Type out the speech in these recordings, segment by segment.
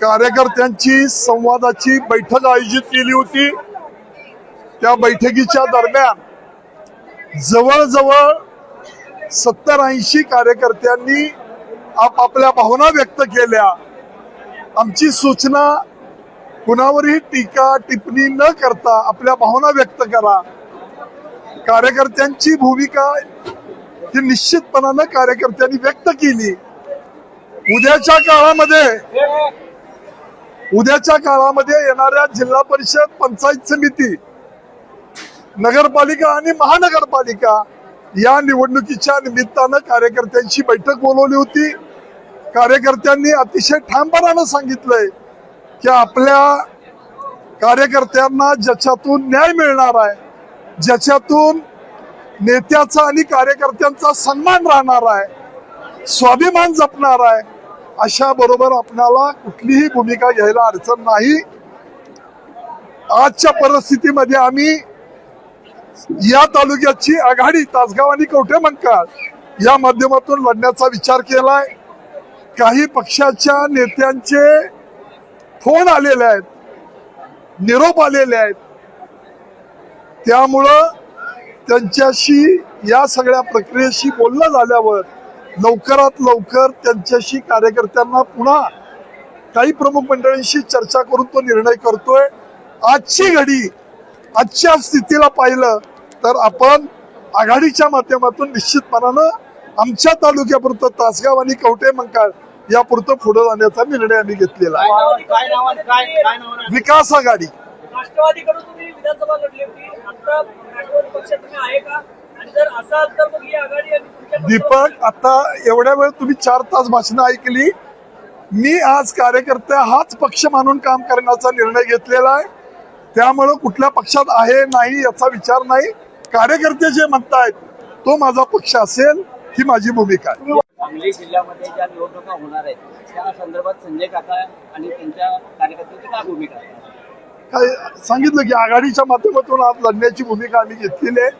कार्यकर्त्यांची संवादाची बैठक आयोजित केली होती. त्या बैठकीच्या दरम्यान जवळजवळ सत्तर ऐंशी कार्यकर्त्यांनी आपापल्या भावना व्यक्त केल्या. आमची सूचना कुणावरही टीका टिप्पणी न करता आपल्या भावना व्यक्त करा. कार्यकर्त्यांची भूमिका ही निश्चितपणानं कार्यकर्त्यांनी व्यक्त केली. उद्याच्या काळामध्ये उद्याच्या काळामध्ये येणाऱ्या जिल्हा परिषद पंचायत समिती नगरपालिका आणि महानगरपालिका या निवडणुकीच्या निमित्तानं कार्यकर्त्यांची बैठक बोलवली होती. कार्यकर्त्यांनी अतिशय ठामपणानं सांगितलंय की आपल्या कार्यकर्त्यांना ज्याच्यातून न्याय मिळणार आहे ज्याच्यातून नेत्याचा आणि कार्यकर्त्यांचा सन्मान राहणार आहे स्वाभिमान जपणार आहे अशा बरोबर आपणाला कुठलीही भूमिका घ्यायला अडचण नाही. आजच्या परिस्थितीमध्ये आम्ही या तालुक्याची आघाडी तासगाव आणि कवठे मंकाळ या माध्यमातून लढण्याचा विचार केलाय. काही पक्षाच्या नेत्यांचे फोन आलेले आहेत निरोप आलेले आहेत. त्यामुळं त्यांच्याशी या सगळ्या प्रक्रियेशी बोलणं झाल्यावर लवकरात लवकर त्यांच्याशी कार्यकर्त्यांना पुन्हा काही प्रमुख मंडळींशी चर्चा करून तो निर्णय करतोय. आजची घडी आजच्या स्थितीला पाहिलं तर आपण आघाडीच्या माध्यमातून निश्चितपणानं आमच्या तालुक्यापुरतं तासगाव आणि कवठे मंकाळ यापुरतं पुढे जाण्याचा निर्णय आम्ही घेतलेला आहे. विकास आघाडी. राष्ट्रवादीकडून तुम्ही विधानसभा लढली होती. आता राष्ट्रवादी पक्षात तुम्ही आहे का? आणि जर असाल तर मग ही आघाडी आणि तुमच्या पक्षावर- दीपक आता एवढ्या वेळ तुम्ही चार तास भाषणं ऐकली. मी आज कार्यकर्त्या हाच पक्ष मानून काम करण्याचा निर्णय घेतलेला आहे. त्यामुळं कुठल्या पक्षात आहे नाही याचा विचार नाही. कार्यकर्ते जे म्हणतायत तो माझा पक्ष असेल ही माझी भूमिका आहे. सांगली जिल्ह्यामध्ये ज्या निवडणुका होणार आहेत त्या संदर्भात संजय काका आणि त्यांच्या कार्यकर्त्यांची काय भूमिका आहे? काय सांगितलं की आघाडीच्या माध्यमातून आज लढण्याची भूमिका आम्ही घेतलेली आहे.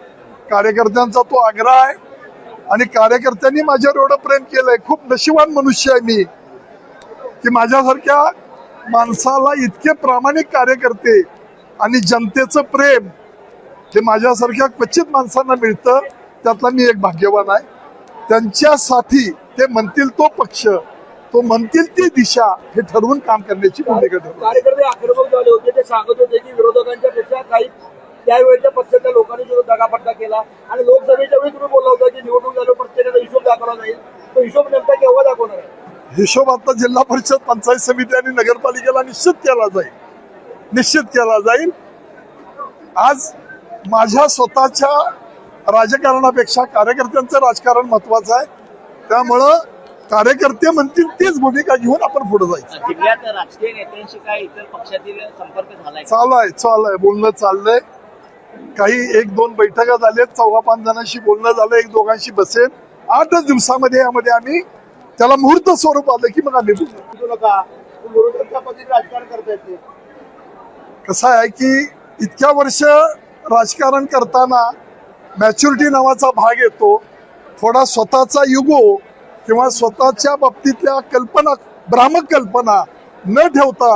कार्यकर्त्यांचा तो आग्रह आहे. आणि कार्यकर्त्यांनी माझ्यावर एवढं प्रेम केलंय. खूप नशिबान मनुष्य आहे मी. की माझ्यासारख्या माणसाला इतके प्रामाणिक कार्यकर्ते आणि जनतेचं प्रेम हे माझ्यासारख्या क्वचित माणसांना मिळतं त्यातला मी एक भाग्यवान आहे. त्यांच्यासाठी ते म्हणतील तो पक्ष तो म्हणतील ती दिशा हे ठरवून काम करण्याची भूमिका ठरवली कार्यकर्ते आक्रमक झाले होते. ते सांगत होते की विरोधकांच्या पेक्षा काही त्यावेळेच्या पक्षाच्या लोकांनी जो दगापट्टा केला आणि लोकसभेच्या वेळी तुम्ही बोलला होता की निवडणूक झाल्यावर प्रत्येकाचा हिशोब दाखवला जाईल. तो हिशोब नेमका केव्हा दाखवणार आहे? हिशोब आता जिल्हा परिषद पंचायत समिती आणि नगरपालिकेला निश्चित केला जाईल. निश्चित केला जाईल. आज माझ्या स्वतःच्या राजकारणापेक्षा कार्यकर्त्यांचं राजकारण महत्वाचं आहे. त्यामुळं कार्यकर्ते म्हणतील तीच भूमिका घेऊन आपण पुढे जायचं. जिल्ह्यात राजकीय नेत्यांशी काय इतर पक्षातील संपर्क झालाय? चालू आहे चालू आहे. बोलणं चाललंय. काही एक दोन बैठका झाल्यात चौघा पाच जणांशी बोलणं झालं एक दोघांशी बसेल आठच दिवसामध्ये यामध्ये आम्ही त्याला मुहूर्त स्वरूप आलं की मग आम्ही बोलू. कसं आहे की इतक्या वर्ष राजकारण करताना मॅच्युरिटी नावाचा भाग येतो. थोडा स्वतःचा युगो किंवा स्वतःच्या बाबतीतल्या कल्पना भ्रामक कल्पना न ठेवता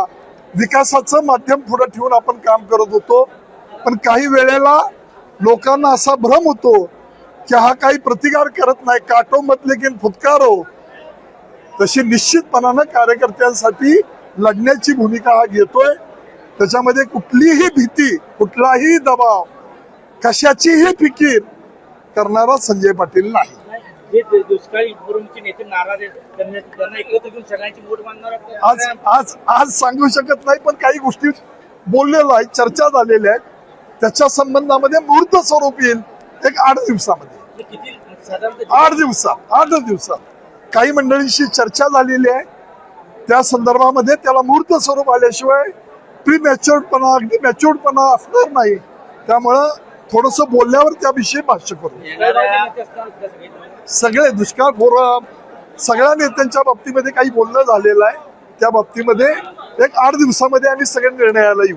विकासाचं माध्यम पुढे ठेवून आपण काम करत होतो. पण काही वेळेला लोकांना असा भ्रम होतो की हा काही प्रतिकार करत नाही काटो मत लेकिन फुतकारो तशी निश्चितपणानं कार्यकर्त्यांसाठी लढण्याची भूमिका हा घेतोय. त्याच्यामध्ये कुठलीही भीती कुठलाही दबाव कशाचीही फिकीर करणारा संजय पाटील नाही. आज आज आज सांगू शकत नाही पण काही गोष्टी बोललेल्या आहेत चर्चा झालेल्या आहेत. त्याच्या संबंधामध्ये मुहूर्त स्वरूप येईल एक आठ दिवसामध्ये. साधारणतः आठ दिवसात आठ दिवसात. काही मंडळींशी चर्चा झालेली आहे. त्या संदर्भामध्ये त्याला मूर्त स्वरूप आल्याशिवाय प्री मॅच्युअर्डपणा अगदी मॅच्युअर्डपणा असणार नाही. त्यामुळं थोडस बोलल्यावर त्याविषयी भाष्य करू. सगळे दुष्काळ फोरम सगळ्या नेत्यांच्या बाबतीमध्ये काही बोलणं झालेलं आहे. त्या बाबतीमध्ये एक आठ दिवसामध्ये आम्ही सगळे निर्णयाला येऊ.